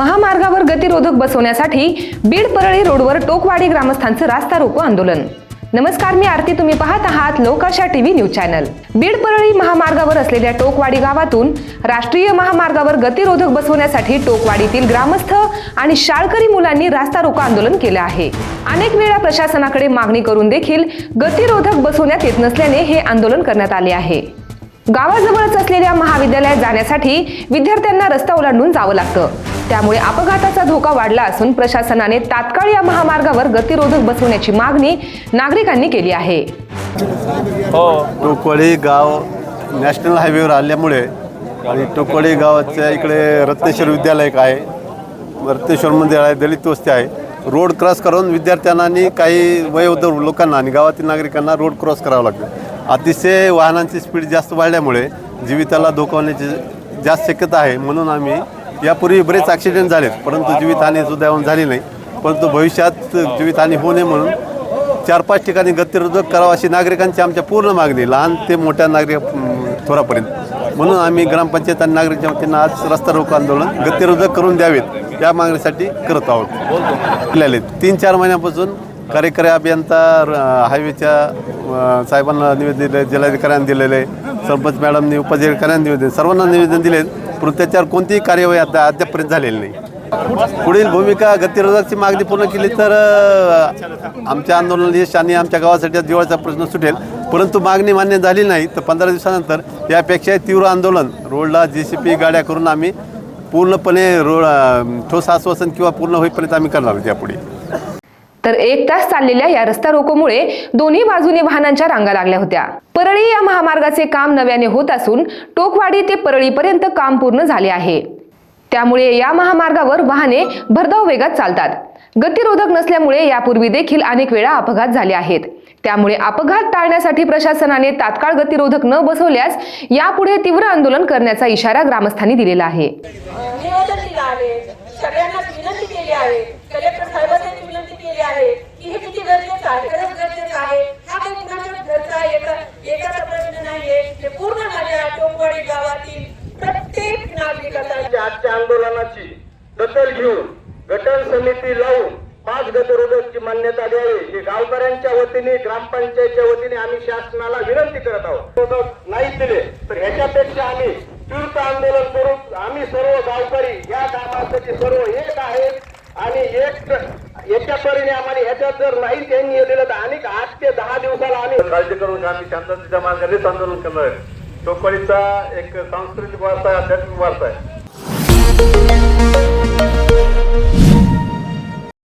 महामार्गावर गतिरोधक बसवण्यासाठी बीड परळी रोडवर टोकवाडी ग्रामस्थांचं रास्ता रोको आंदोलन. नमस्कार मी आरती. तुम्ही पाहत आहात Lokasha TV news channel. Beed Parli महामार्गावर असलेल्या टोकवाडी गावातून राष्ट्रीय महामार्गावर गतिरोधक बसवण्यासाठी टोकवाडीतील ग्रामस्थ आणि शाळकरी मुलांनी रास्ता रोको आंदोलन केलं आहे. अनेक वेळा प्रशासनाकडे मागणी करून देखील गतिरोधक बसवण्यात येत नसल्याने हे आंदोलन करण्यात आले आहे. गावाजवळच असलेल्या महाविद्यालयात जाण्यासाठी विद्यार्थ्यांना रस्ता ओलांडून जावं लागतं. त्यामुळे अपघाताचा धोका वाढला असून प्रशासनाने तात्काळ या महामार्गावर गतिरोधक बसवण्याची मागणी नागरिकांनी केली आहे. टोकवाडी गाव नॅशनल हायवेवर आल्यामुळे आणि टोकवाडी गावाच्या इकडे रत्नेश्वर विद्यालय एक आहे. रत्नेश्वर मंदिर आहे दलित वस्ती आहे. रोड क्रॉस करून विद्यार्थ्यांना आणि काही वयोवृद्ध लोकांना आणि गावातील नागरिकांना रोड क्रॉस करावा लागतो. अतिशय वाहनांची स्पीड जास्त वाढल्यामुळे जीविताला धोका होण्याची जास्त शक्यता आहे म्हणून आम्ही यापूर्वी बरेच ॲक्सिडेंट झालेत. परंतु जीवितहानी सुद्धा झाली नाही. परंतु भविष्यात जीवितहानी होऊ नये म्हणून चार पाच ठिकाणी गतिरोधक करावा अशी नागरिकांची आमच्या पूर्ण मागणी लहान ते मोठ्या नागरिक थोरापर्यंत. म्हणून आम्ही ग्रामपंचायत आणि नागरिकांच्या वतीनं आज रस्ता रोको आंदोलन गतिरोधक करून द्यावेत. या मागणीसाठी करत आहोत. आपल्याला तीन चार महिन्यापासून कार्यकारी अभियंता र- हायवेच्या साहेबांना निवेदन दिले जिल्हाधिकाऱ्यांना दिलेलं आहे सरपंच मॅडमनी उपजिल्हाधिकाऱ्यांना निवेदन सर्वांना निवेदन दिले परंतु त्याच्यावर कोणतीही कार्यवाही आता अद्यापर्यंत झालेली नाही. पुढील भूमिका गतिरोधकची मागणी पूर्ण केली तर आमच्या आंदोलन यश आणि आमच्या गावासाठी दिवाळीचा प्रश्न सुटेल. परंतु मागणी मान्य झाली नाही तर पंधरा दिवसानंतर यापेक्षा तीव्र आंदोलन रोडला जे सी पी गाड्या करून आम्ही पूर्णपणे रोड ठोस आश्वासन किंवा पूर्ण होईपर्यंत आम्ही करणार आहोत यापुढे. तर एक तास चाललेल्या या रस्ता रोकोमुळे दोन्ही बाजूने वाहनांच्या रांगा लागल्या होत्या. परळी या महामार्गाचे काम नव्याने होत असून टोकवाडी ते परळीपर्यंत काम पूर्ण झाले आहे. त्यामुळे या महामार्गावर वाहने भरधाव वेगात चालतात. गतिरोधक नसल्यामुळे यापूर्वी देखील अनेक वेळा अपघात झाले आहेत. त्यामुळे अपघात टाळण्यासाठी प्रशासनाने तात्काळ गतिरोधक न बसवल्यास यापुढे तीव्र आंदोलन करण्याचा इशारा ग्रामस्थांनी दिलेला आहे निवेदन दिलं आहे सगळ्यांना विनंती केली आहे कलेक्टर साहेबांनी विनंती केली आहे की हे किती गरजेचं आहे खरंच गरजेचं आहे हा काही कुणाच्या घरचा एका एकाचा प्रश्न नाहीये हे पूर्ण माझ्या टोकवाडी गावातील प्रत्येक नागरिकाचा आजच्या आंदोलनाची दखल घेऊन गटन समिती लावून पाच गतिरोधकची मान्यता द्यावी ही गावकऱ्यांच्या वतीने ग्रामपंचायतच्या वतीने आम्ही शासनाला विनंती करत आहोत. नाही दिले तर ह्याच्यापेक्षा आम्ही तीर्थ आंदोलन करून आम्ही सर्व गावकरी या कामासाठी सर्व एक आहेत आणि एक याच्या परिणामाने ह्याच्यात जर नाही त्यांनी दिलं तर अनेक आठ ते दहा दिवसाला आम्ही काळजी करून आम्ही शांततेच्या मार्गानेच आंदोलन करणार आहे. एक सांस्कृतिक वारसा आहे आध्यात्मिक वारसा आहे.